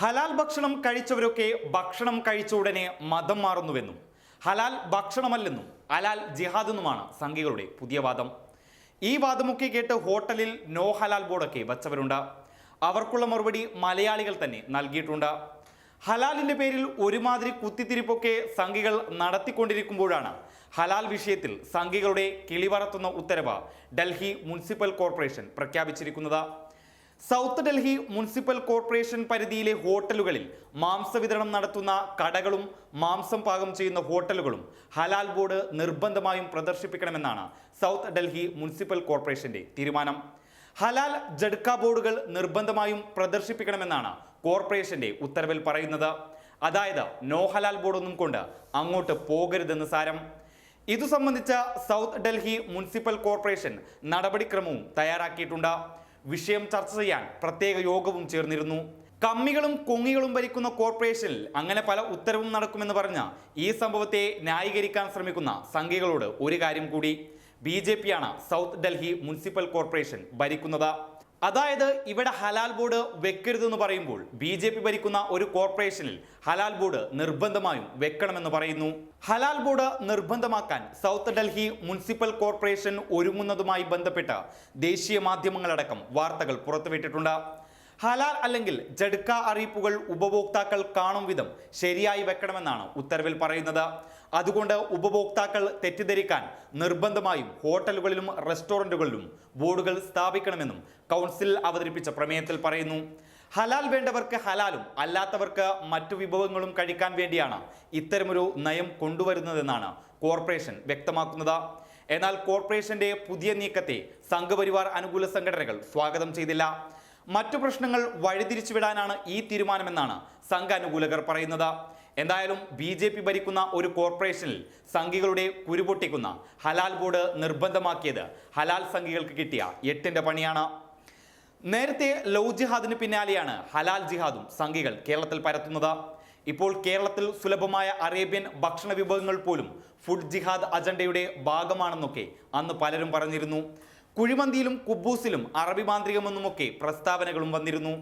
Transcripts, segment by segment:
ഹലാൽ ഭക്ഷണം കഴിച്ചവരൊക്കെ ഭക്ഷണം കഴിച്ച ഉടനെ മതം മാറുന്നുവെന്നും ഹലാൽ ഭക്ഷണമല്ലെന്നും ഹലാൽ ജിഹാദ് എന്നുമാണ് സംഘികളുടെ പുതിയ വാദം. ഈ വാദമൊക്കെ കേട്ട് ഹോട്ടലിൽ നോ ഹലാൽ ബോർഡൊക്കെ വച്ചവരുണ്ട്. അവർക്കുള്ള മറുപടി മലയാളികൾ തന്നെ നൽകിയിട്ടുണ്ട്. ഹലാലിന്റെ പേരിൽ ഒരുമാതിരി കുത്തിത്തിരിപ്പൊക്കെ സംഘികൾ നടത്തിക്കൊണ്ടിരിക്കുമ്പോഴാണ് ഹലാൽ വിഷയത്തിൽ സംഘികളുടെ കിളിവറത്തുന്ന ഉത്തരവ് ഡൽഹി മുനിസിപ്പൽ കോർപ്പറേഷൻ പ്രഖ്യാപിച്ചിരിക്കുന്നത്. സൗത്ത് ഡൽഹി മുനിസിപ്പൽ കോർപ്പറേഷൻ പരിധിയിലെ ഹോട്ടലുകളിൽ മാംസ വിതരണം നടത്തുന്ന കടകളും മാംസം പാകം ചെയ്യുന്ന ഹോട്ടലുകളും ഹലാൽ ബോർഡ് നിർബന്ധമായും പ്രദർശിപ്പിക്കണമെന്നാണ് സൗത്ത് ഡൽഹി മുനിസിപ്പൽ കോർപ്പറേഷന്റെ തീരുമാനം. ഹലാൽ ജഡ്ക ബോർഡുകൾ നിർബന്ധമായും പ്രദർശിപ്പിക്കണമെന്നാണ് കോർപ്പറേഷന്റെ ഉത്തരവിൽ പറയുന്നത്. അതായത് നോ ഹലാൽ ബോർഡൊന്നും കൊണ്ട് അങ്ങോട്ട് പോകരുതെന്ന് സാരം. ഇതു സംബന്ധിച്ച സൗത്ത് ഡൽഹി മുനിസിപ്പൽ കോർപ്പറേഷൻ നടപടിക്രമവും തയ്യാറാക്കിയിട്ടുണ്ട്. വിഷയം ചർച്ച ചെയ്യാൻ പ്രത്യേക യോഗവും ചേർന്നിരുന്നു. കമ്മികളും കൊങ്ങികളും ഭരിക്കുന്ന കോർപ്പറേഷനിൽ അങ്ങനെ പല ഉത്തരവും നടക്കുമെന്ന് പറഞ്ഞ ഈ സംഭവത്തെ ന്യായീകരിക്കാൻ ശ്രമിക്കുന്ന സംഘികളോട് ഒരു കാര്യം കൂടി. ബി ജെ പിയാണ് സൗത്ത് ഡൽഹി മുനിസിപ്പൽ കോർപ്പറേഷൻ ഭരിക്കുന്നത്. അതായത് ഇവിടെ ഹലാൽ ബോർഡ് വെക്കരുതെന്ന് പറയുമ്പോൾ ബി ജെ പി ഭരിക്കുന്ന ഒരു കോർപ്പറേഷനിൽ ഹലാൽ ബോർഡ് നിർബന്ധമായും വെക്കണമെന്ന് പറയുന്നു. ഹലാൽ ബോർഡ് നിർബന്ധമാക്കാൻ സൗത്ത് ഡൽഹി മുനിസിപ്പൽ കോർപ്പറേഷൻ ഒരുങ്ങുന്നതുമായി ബന്ധപ്പെട്ട് ദേശീയ മാധ്യമങ്ങളടക്കം വാർത്തകൾ പുറത്തുവിട്ടിട്ടുണ്ട്. ഹലാൽ അല്ലെങ്കിൽ ജഡ്ക അറിയിപ്പുകൾ ഉപഭോക്താക്കൾ കാണും വിധം ശരിയായി വെക്കണമെന്നാണ് ഉത്തരവിൽ പറയുന്നത്. അതുകൊണ്ട് ഉപഭോക്താക്കൾ തെറ്റിദ്ധരിക്കാൻ നിർബന്ധമായും ഹോട്ടലുകളിലും റെസ്റ്റോറന്റുകളിലും ബോർഡുകൾ സ്ഥാപിക്കണമെന്നും കൗൺസിൽ അവതരിപ്പിച്ച പ്രമേയത്തിൽ പറയുന്നു. ഹലാൽ വേണ്ടവർക്ക് ഹലാലും അല്ലാത്തവർക്ക് മറ്റു വിഭവങ്ങളും കഴിക്കാൻ വേണ്ടിയാണ് ഇത്തരമൊരു നയം കൊണ്ടുവരുന്നതെന്നാണ് കോർപ്പറേഷൻ വ്യക്തമാക്കുന്നത്. എന്നാൽ കോർപ്പറേഷന്റെ പുതിയ നീക്കത്തെ സംഘപരിവാർ അനുകൂല സംഘടനകൾ സ്വാഗതം ചെയ്തില്ല. മറ്റു പ്രശ്നങ്ങൾ വഴിതിരിച്ചുവിടാനാണ് ഈ തീരുമാനമെന്നാണ് സംഘ അനുകൂലകർ പറയുന്നത്. എന്തായാലും ബി ജെ പി ഭരിക്കുന്ന ഒരു കോർപ്പറേഷനിൽ സംഘികളുടെ കുരുപൊട്ടിക്കുന്ന ഹലാൽ ബോർഡ് നിർബന്ധമാക്കിയത് ഹലാൽ സംഘികൾക്ക് കിട്ടിയ എട്ടിന്റെ പണിയാണ്. നേരത്തെ ലവ് ജിഹാദിന് പിന്നാലെയാണ് ഹലാൽ ജിഹാദും സംഘികൾ കേരളത്തിൽ പരത്തുന്നത്. ഇപ്പോൾ കേരളത്തിൽ സുലഭമായ അറേബ്യൻ ഭക്ഷണ വിഭവങ്ങൾ പോലും ഫുഡ് ജിഹാദ് അജണ്ടയുടെ ഭാഗമാണെന്നൊക്കെ അന്ന് പലരും പറഞ്ഞിരുന്നു. കുഴിമന്തിയിലും കുബൂസിലും അറബി മാന്ത്രികമെന്നുമൊക്കെ പ്രസ്താവനകളും വന്നിരുന്നു.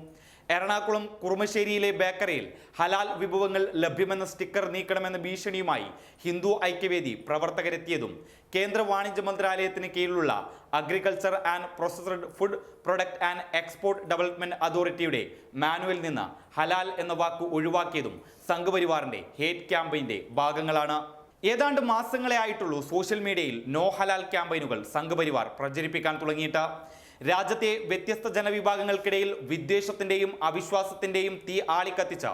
എറണാകുളം കുറുമശ്ശേരിയിലെ ബേക്കറിയിൽ ഹലാൽ വിഭവങ്ങൾ ലഭ്യമെന്ന സ്റ്റിക്കർ നീക്കണമെന്ന ഭീഷണിയുമായി ഹിന്ദു ഐക്യവേദി പ്രവർത്തകരെത്തിയതും കേന്ദ്ര വാണിജ്യ മന്ത്രാലയത്തിന് കീഴിലുള്ള agriculture and processed food product and export development അതോറിറ്റിയുടെ മാനുവൽ നിന്ന് ഹലാൽ എന്ന വാക്ക് ഒഴിവാക്കിയതും സംഘപരിവാറിന്റെ ഹേറ്റ് ക്യാമ്പയിന്റെ ഭാഗങ്ങളാണ്. ഏതാണ്ട് മാസങ്ങളെ ആയിട്ടുള്ളൂ സോഷ്യൽ മീഡിയയിൽ നോ ഹലാൽ ക്യാമ്പയിനുകൾ സംഘപരിവാർ പ്രചരിപ്പിക്കാൻ തുടങ്ങിയിട്ട്. രാജ്യത്തെ വ്യത്യസ്ത ജനവിഭാഗങ്ങൾക്കിടയിൽ വിദ്വേഷത്തിന്റെയും അവിശ്വാസത്തിന്റെയും തീ ആളിക്കത്തിച്ച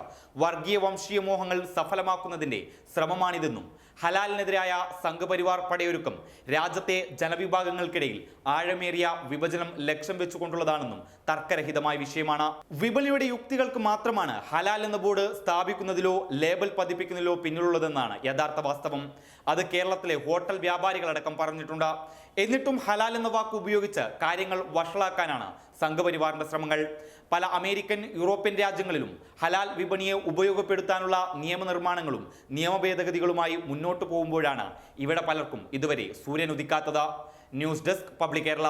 വർഗീയ വംശീയ മോഹങ്ങൾ സഫലമാക്കുന്നതിന്റെ ശ്രമമാണിതെന്നും ഹലാലിനെതിരായ സംഘപരിവാർ പടയൊരുക്കം രാജ്യത്തെ ജനവിഭാഗങ്ങൾക്കിടയിൽ ആഴമേറിയ വിഭജനം ലക്ഷ്യം വെച്ചുകൊണ്ടുള്ളതാണെന്നും തർക്കരഹിതമായ വിഷയമാണ്. വിപണിയുടെ യുക്തികൾക്ക് മാത്രമാണ് ഹലാൽ എന്ന ബോർഡ് സ്ഥാപിക്കുന്നതിലോ ലേബൽ പതിപ്പിക്കുന്നതിലോ പിന്നിലുള്ളതെന്നാണ് യഥാർത്ഥ വാസ്തവം. അത് കേരളത്തിലെ ഹോട്ടൽ വ്യാപാരികളടക്കം പറഞ്ഞിട്ടുണ്ട്. എന്നിട്ടും ഹലാൽ എന്ന വാക്ക് ഉപയോഗിച്ച് കാര്യങ്ങൾ വഷളാക്കാനാണ് സംഘപരിവാറിന്റെ ശ്രമങ്ങൾ. പല അമേരിക്കൻ യൂറോപ്യൻ രാജ്യങ്ങളിലും ഹലാൽ വിപണിയെ ഉപയോഗപ്പെടുത്താനുള്ള നിയമനിർമ്മാണങ്ങളും നിയമ ഭേദഗതികളുമായി മുന്നോട്ട് പോകുമ്പോഴാണ് ഇവിടെ പലർക്കും ഇതുവരെ സൂര്യൻ ഉദിക്കാത്തത് ന്യൂസ് ഡെസ്ക് പബ്ലിക് കേരള.